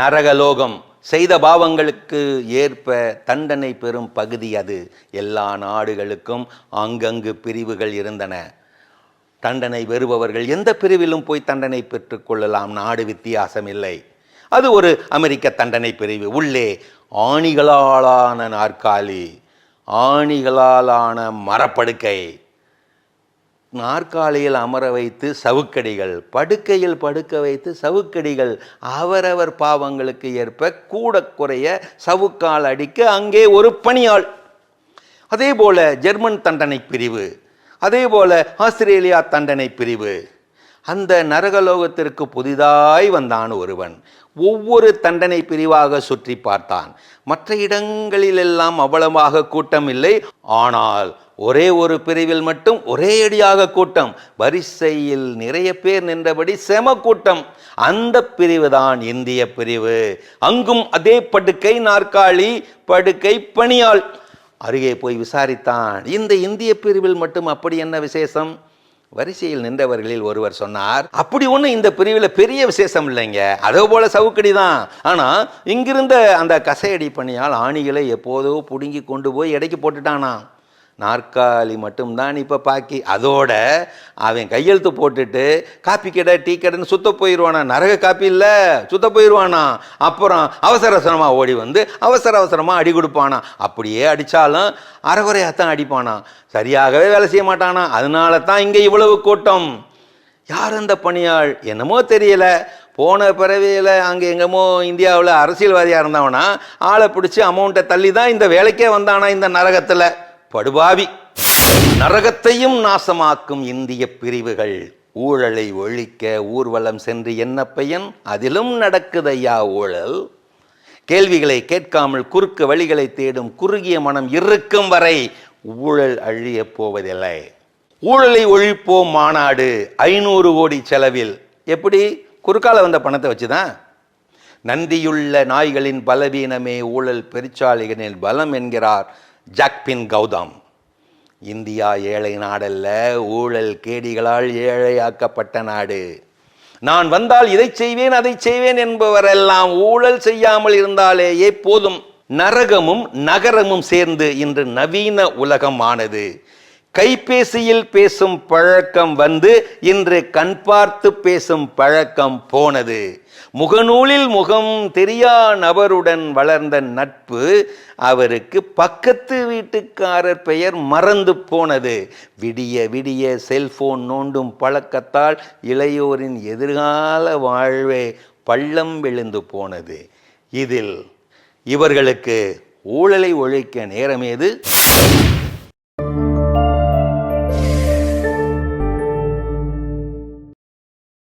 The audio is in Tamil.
நரகலோகம் செய்த பாவங்களுக்கு ஏற்ப தண்டனை பெறும் பகுதி அது. எல்லா நாடுகளுக்கும் அங்கங்கு பிரிவுகள் இருந்தன. தண்டனை பெறுபவர்கள் எந்த பிரிவிலும் போய் தண்டனை பெற்றுக்கொள்ளலாம் நாடு வித்தியாசம் இல்லை. அது ஒரு அமெரிக்க தண்டனை பிரிவு. உள்ளே ஆணிகளாலான நாற்காலி ஆணிகளாலான மரப்படுக்கை. நாற்காலியில் அமர வைத்து சவுக்கடிகள் படுக்கையில் படுக்க வைத்து சவுக்கடிகள் அவரவர் பாவங்களுக்கு ஏற்ப கூட குறைய சவுக்கால் அடிக்க அங்கே ஒரு பணியாள். அதே போல ஜெர்மன் தண்டனை பிரிவு அதே போல ஆஸ்திரேலியா தண்டனை பிரிவு. அந்த நரகலோகத்திற்கு புதிதாய் வந்தான் ஒருவன். ஒவ்வொரு தண்டனை பிரிவாக சுற்றி பார்த்தான். மற்ற இடங்களிலெல்லாம் அவ்வளவாக கூட்டம் இல்லை. ஆனால் ஒரே ஒரு பிரிவில் மட்டும் ஒரே அடியாக கூட்டம். வரிசையில் நிறைய பேர் நின்றபடி செம கூட்டம். அந்த பிரிவு தான் இந்திய பிரிவு. அங்கும் அதே படுக்கை நாற்காலி படுக்கை பணியாள் அருகே போய் விசாரித்தான். இந்த இந்திய பிரிவில் மட்டும் அப்படி என்ன விசேஷம்? வரிசையில் நின்றவர்களில் ஒருவர் சொன்னார் அப்படி ஒன்றும் இந்த பிரிவில் பெரிய விசேஷம் இல்லைங்க. அதே போல சவுக்கடி தான். ஆனால் இங்கிருந்த அந்த கசையடி பணியால் ஆணிகளை எப்போதோ பிடுங்கி கொண்டு போய் எடைக்கு போட்டுட்டானா நாற்காலி மட்டும்தான் இப்போ பாக்கி. அதோட அவன் கையெழுத்து போட்டுட்டு காப்பி கடை டீ கடைன்னு சுத்த போயிடுவானா நரக காப்பி இல்லை. சுத்த போயிடுவானா அப்புறம் அவசர அவசரமாக ஓடி வந்து அவசர அவசரமாக அடி கொடுப்பானா? அப்படியே அடித்தாலும் அறகுறையாக தான் அடிப்பானா? சரியாகவே வேலை செய்ய மாட்டானா? அதனால தான் இங்கே இவ்வளவு கூட்டம். யார் அந்த பணியாள்? என்னமோ தெரியல. போன பிறவியில் அங்கே எங்கேமோ இந்தியாவில் அரசியல்வாதியாக இருந்தவனா ஆளை பிடிச்சி அமௌண்ட்டை தள்ளி தான் இந்த வேலைக்கே வந்தானா இந்த நரகத்தில்? படுபாவி. நரகத்தையும் நாசமாக்கும் இந்திய பிரிவுகள் ஊழலை ஒழிக்க ஊர்வலம் சென்று என்ன பையன்? அதிலும் நடக்குதையா ஊழல்? கேள்விகளை கேட்காமல் குறுக்கு வழிகளை தேடும் குறுகிய மனம் இருக்கும் வரை ஊழல் அழியப் போவதில்லை. ஊழலை ஒழிப்போம் மாநாடு ஐநூறு கோடி செலவில். எப்படி? குறுக்கால வந்த பணத்தை வச்சுதான். நந்தியுள்ள நாய்களின் பலவீனமே ஊழல் பெருச்சாளிகளின் பலம் என்கிறார். ஜாக்பின் கௌதம். இந்தியா ஏழை நாடல்ல ஊழல் கேடிகளால் ஏழையாக்கப்பட்ட நாடு. நான் வந்தால் இதை செய்வேன் அதை செய்வேன் என்பவரெல்லாம் ஊழல் செய்யாமல் இருந்தாலேயே போதும். நரகமும் நகரமும் சேர்ந்து இன்று நவீன உலகம் ஆனது கைபேசியில் பேசும் பழக்கம் வந்து இன்று கண் பார்த்து பேசும் பழக்கம் போனது. முகநூலில் முகம் தெரியா நபருடன் வளர்ந்த நட்பு அவருக்கு பக்கத்து வீட்டுக்காரர் பெயர் மறந்து போனது. விடிய விடிய செல்போன் நோண்டும் பழக்கத்தால் இளையோரின் எதிர்கால வாழ்வே பள்ளம் விழுந்து போனது. இதில் இவர்களுக்கு ஊழலை ஒழிக்க நேரமேது?